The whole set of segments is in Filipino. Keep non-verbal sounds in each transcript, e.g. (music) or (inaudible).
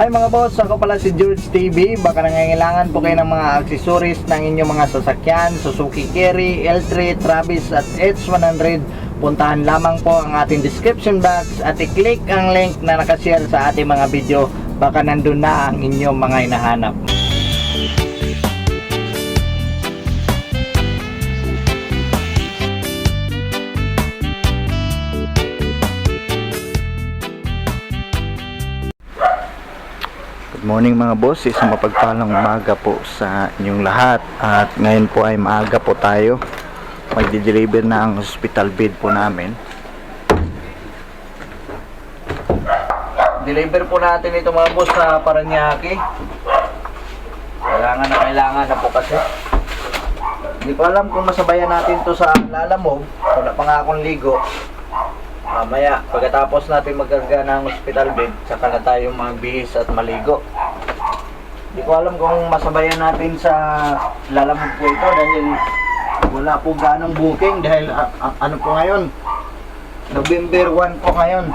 Ay mga boss, ako pala si George TV. Baka nangangailangan po kayo ng mga accessories ng inyong mga sasakyan, Suzuki Carry, L3, Travis at H100. Puntahan lamang po ang ating description box at i-click ang link na nakashare sa ating mga video. Baka nandun na ang inyong mga hinahanap. Good morning mga boss, isang mapagpalang umaga po sa inyong lahat. At ngayon po ay maaga po tayo. Magdi-deliver na ang hospital bed po namin. Deliver po natin ito mga boss sa Paranaque. Kailangan na kailangan na po kasi. Hindi ko alam kung masabayan natin to sa Lalamove Wala pa nga akong ligo Mamaya, pagkatapos natin magkarga ng hospital bed, saka na tayo magbihis at maligo. Hindi ko alam kung masabayan natin sa lalamog po ito dahil wala po ganong booking dahil a- a- ano po ngayon? November 1 po ngayon.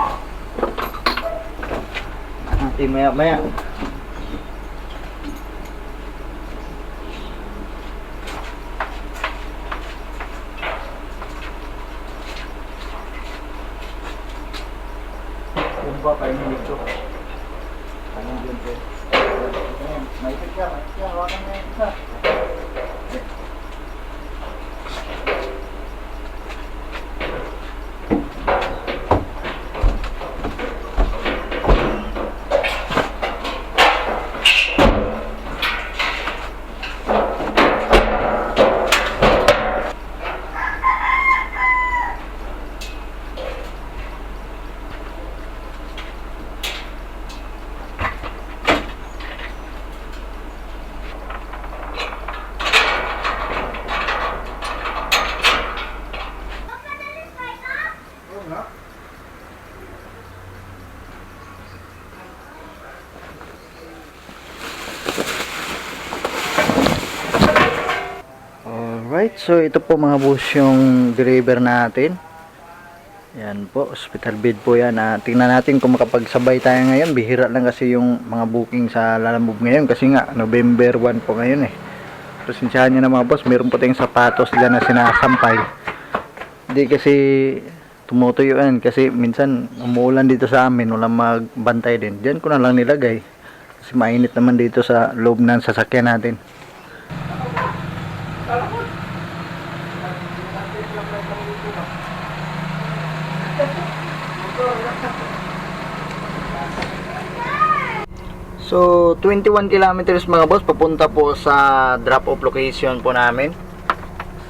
Natin maya maya. Ba kayo nilito? Anong yun po? Maipit ka, maipit ka. Hawakan mo yung isa. Alright, so ito po mga boss yung deliver natin. Yan po, hospital bed po yan. Ah, tingnan natin kung makapagsabay tayo ngayon. Bihira lang kasi yung mga booking sa Lalamove ngayon kasi nga November 1 po ngayon eh. Pasensyahan nyo na mga boss, meron po tayong sapatos dyan na sinasampay. Hindi kasi tumutuyo yan kasi minsan umuulan dito sa amin, walang magbantay din. Diyan ko na lang nilagay. Kasi mainit naman dito sa loob ng sasakyan natin. So, 21 kilometers mga boss, papunta po sa drop-off location po namin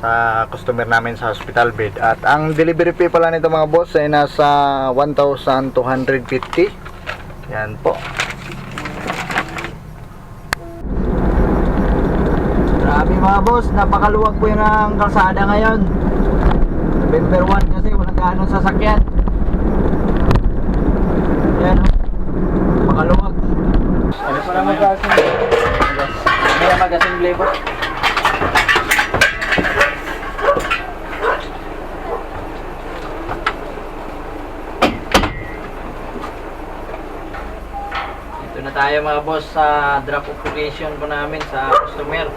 sa customer namin sa hospital bed. At ang delivery fee pala nito mga boss ay nasa 1,250. Yan po. Grabe mga boss, napakaluwag po yung kalsada ngayon. November 1 kasi walang gaanong sasakyan. Yan oh. Makaluwag. Ano pa naman magasin? Hindi na magasin flavor. Ito na tayo mga boss sa drop off location po namin sa customer. (laughs)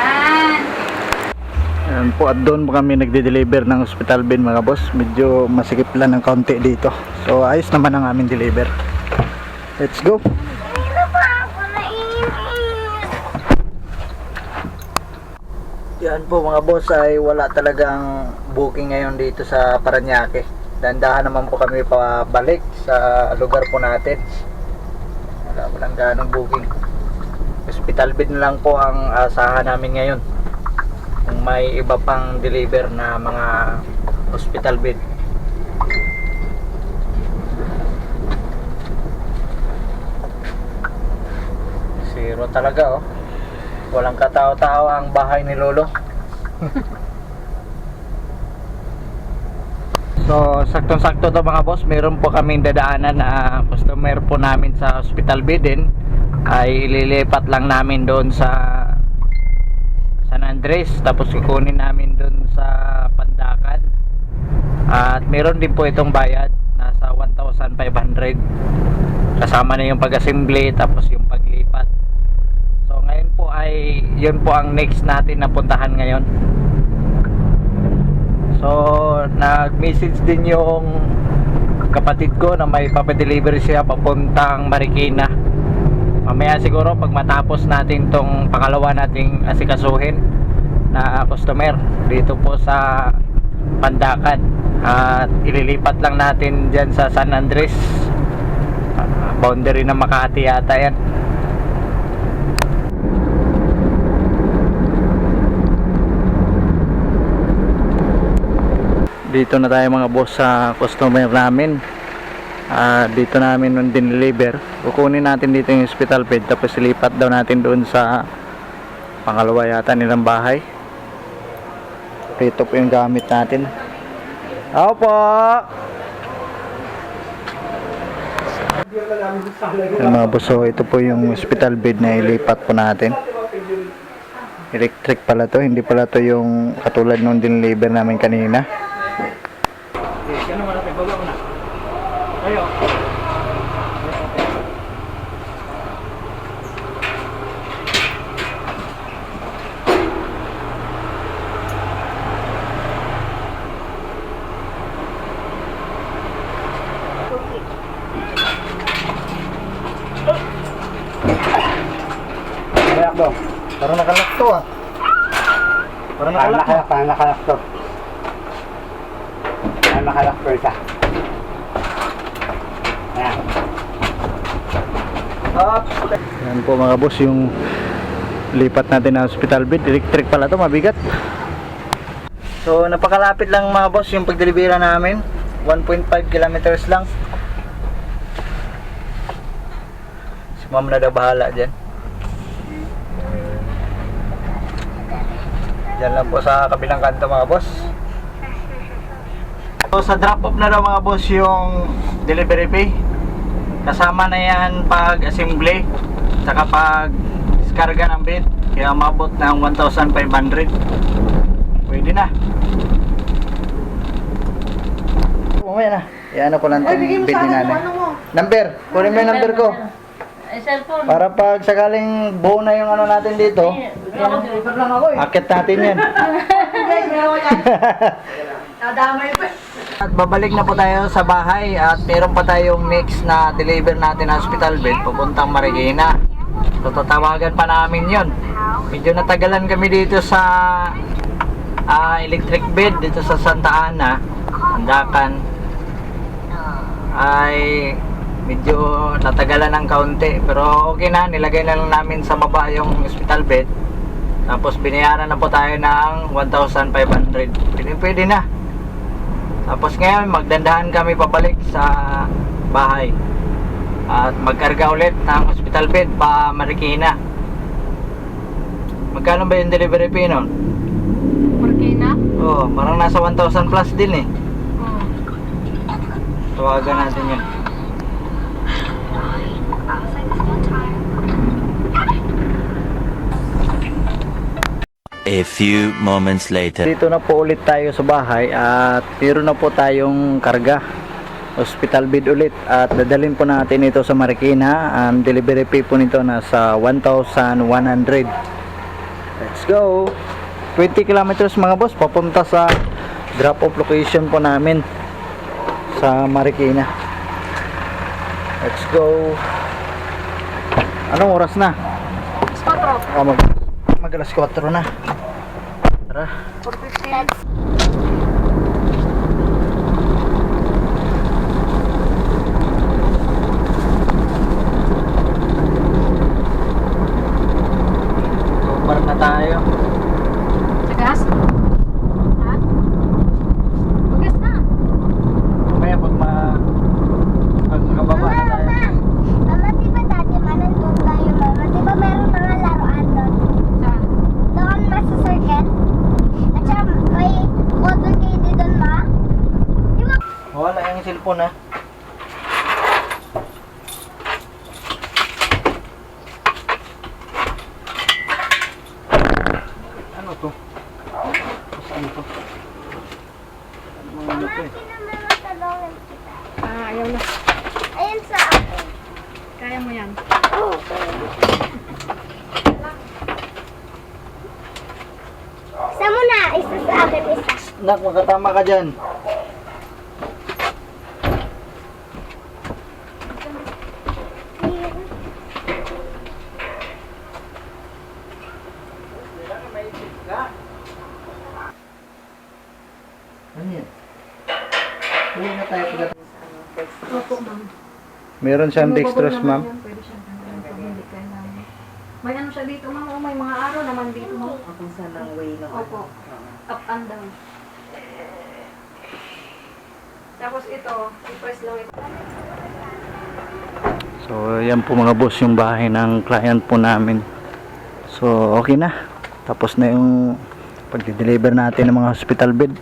Ayan. Ayan po at doon po kami nagde-deliver ng hospital bin mga boss. Medyo masikip lang ng kaunti dito. So ayos naman ang aming deliver. Let's go. Yan po mga boss ay wala talagang booking ngayon dito sa Paranaque. Dandahan naman po kami pabalik sa lugar po natin. Wala walang ganong booking. Hospital na lang po ang asahan namin ngayon. May iba pang deliver na mga hospital bed. Zero talaga oh. Walang katao-tao ang bahay ni Lolo. (laughs) so, saktong-sakto to mga boss. Meron po kaming dadaanan na customer po namin sa Hospital Bidin. Ay ililipat lang namin doon sa Andres. Tapos kukunin namin doon sa Pandakan. At meron din po itong bayad. Nasa 1,500. Kasama na yung pag-assembly tapos yung paglipat. So ngayon po ay yun po ang next natin na puntahan ngayon. So nag-message din yung kapatid ko na may papadelivery siya papuntang Marikina. Mamaya siguro pag matapos natin tong pangalawa nating asikasuhin na customer dito po sa Pandakan. At ililipat lang natin dyan sa San Andres. Boundary ng Makati yata yan. Dito na tayo mga boss sa customer namin. Ah, dito namin nung dineliver kukunin natin dito yung hospital bed tapos ilipat daw natin doon sa pangalawa yata nilang bahay ito po yung gamit natin. Opo. Yung mga boss, so ito po yung hospital bed na ilipat po natin. Electric pala to. Hindi pala to yung katulad nung dineliver namin kanina Dong. Parang nakalak to ah. Parang nakalak. nakalak, parang nakalak to. Parang nakalak po isa. Ayan. Yan po mga boss yung lipat natin na hospital bed. Electric pala to, mabigat. So napakalapit lang mga boss yung pagdelibera namin. 1.5 kilometers lang. Si ma'am na daw bahala dyan. Diyan lang po sa kabilang kanto mga boss. So sa drop off na daw mga boss yung delivery fee. Kasama na yan pag assembly saka pag diskarga ng bed. Kaya mabot ng 1,500. Pwede na. Umaya na. Iano ko lang itong bed ni nanay. Number. Kunin mo yung number ko. Ay, cellphone. Para pag sakaling buo na yung ano natin dito, Deliver lang ako eh. akit natin yan. (laughs) Nadamay pa. At babalik na po tayo sa bahay at meron pa tayong next na deliver natin na hospital bed papuntang Marikina. So tatawagan pa namin yon. Medyo natagalan kami dito sa ah, electric bed dito sa Santa Ana, Andakan. Ay medyo natagalan ng kaunti pero okay na nilagay na lang namin sa baba yung hospital bed. Tapos binayaran na po tayo ng 1,500 pwede, pwede na. Tapos ngayon magdandahan kami pabalik sa bahay. At magkarga ulit ng hospital bed pa Marikina. Magkano ba yung delivery fee nun? Marikina? oh parang nasa 1,000 plus din eh. Oo. tawagan natin yun A few moments later. Dito na po ulit tayo sa bahay at meron na po tayong karga. Hospital bed ulit at dadalhin po natin ito sa Marikina. Ang delivery fee po nito nasa 1,100. Let's go! 20 kilometers mga boss papunta sa drop off location po namin sa Marikina. Let's go! Anong oras na? Spotro. Ah, mag, mag alas 4 na. Tara. 450. Super na tayo. Sa gas? Ha? Magas na. Mamaya pag ma... Pag makababa na tayo. Mama, di ba dati manandun tayo, mama? Di ba meron mga laruan doon? Sa Wala yung cellphone ha. Ano to? Saan to? Ano mga ano to eh? Ah, ayaw na. Ayun sa akin. Kaya mo yan. Oh, Isa mo na. Isa sa akin. Isa. Nak, makatama ka dyan. Ano yan? Uwi na tayo pag Opo, ma'am. Meron siyang Movable dextrose, ma'am. yan. Pwede siyang hindi kailangan. May ano siya dito, ma'am. Oh, may mga araw naman dito, ma'am. Kung saan ang way ng Opo. Up and down. Tapos ito, i-press lang ito. So, yan po mga boss yung bahay ng client po namin. So, okay na. Tapos na yung pag-deliver natin ng mga hospital bed.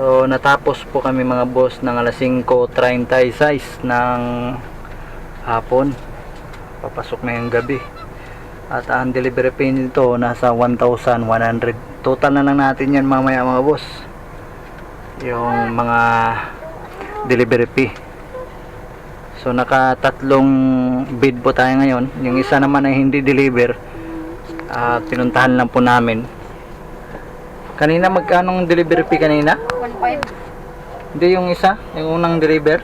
So, natapos po kami mga boss ng alas 5.36 ng hapon. Papasok na yung gabi. At ang delivery fee nito nasa 1,100. Total na lang natin yan mamaya mga boss. Yung mga delivery fee. So nakatatlong bid po tayo ngayon. Yung isa naman ay hindi deliver. At pinuntahan lang po namin. Kanina magkano ang delivery fee kanina? 1.5 Hindi yung isa, yung unang deliver.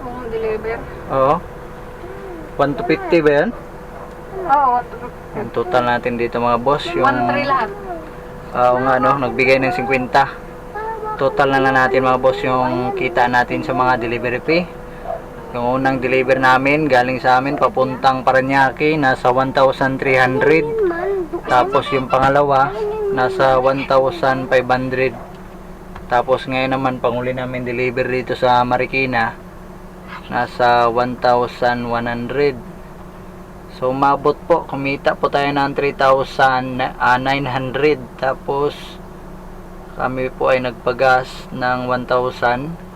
kung deliver. Oo. 1 to 50 ba yan? Oo, Yung total natin dito mga boss. Yung, 1.3 lahat. Oo nga no, nagbigay ng 50. Total na lang natin mga boss yung kita natin sa mga delivery fee. Yung unang deliver namin galing sa amin papuntang Paranaque nasa 1,300. Tapos yung pangalawa nasa 1,500. Tapos ngayon naman panguli namin deliver dito sa Marikina nasa 1,100. So umabot po, kumita po tayo ng 3,900 tapos kami po ay nagpagas ng 1,000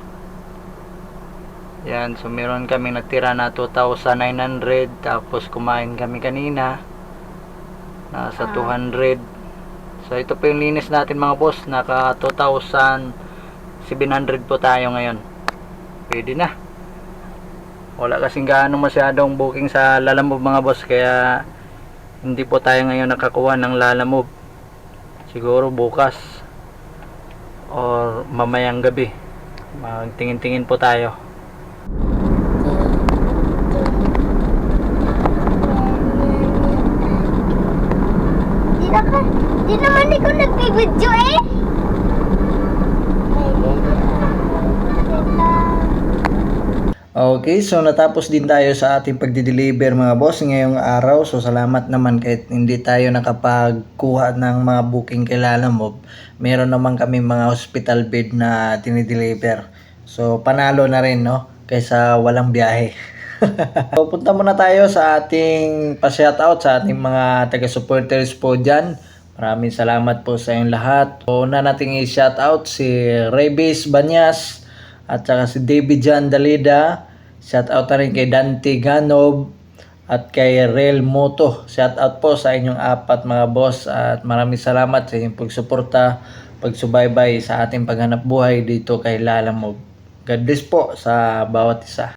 yan, so meron kami nagtira na 2,900 tapos kumain kami kanina nasa 200 so ito po yung linis natin mga boss. Naka 2,700 po tayo ngayon. Pwede na. Wala kasing gaano masyadong booking sa Lalamove mga boss. Kaya hindi po tayo ngayon nakakuha ng Lalamove. Siguro bukas or mamayang gabi. Magtingin-tingin po tayo Na ka. Di naman ikaw nagbibidyo eh. Okay, so natapos din tayo sa ating pagdi-deliver mga boss ngayong araw. So salamat naman kahit hindi tayo nakapagkuha ng mga booking kay Lalamove. Meron naman kami mga hospital bed na dinideliver. So panalo na rin no kaysa walang biyahe. (laughs) so punta muna tayo sa ating pa-shoutout sa ating mga taga-supporters po dyan. Maraming salamat po sa inyong lahat. So una nating i-shoutout si Rebis Banyas at saka si David Jan Dalida. Shout out na rin kay Dante Ganob at kay Rel Moto. Shout out po sa inyong apat mga boss at maraming salamat sa inyong pagsuporta, pagsubaybay sa ating paghanap buhay dito kay Lalamove. God bless po sa bawat isa.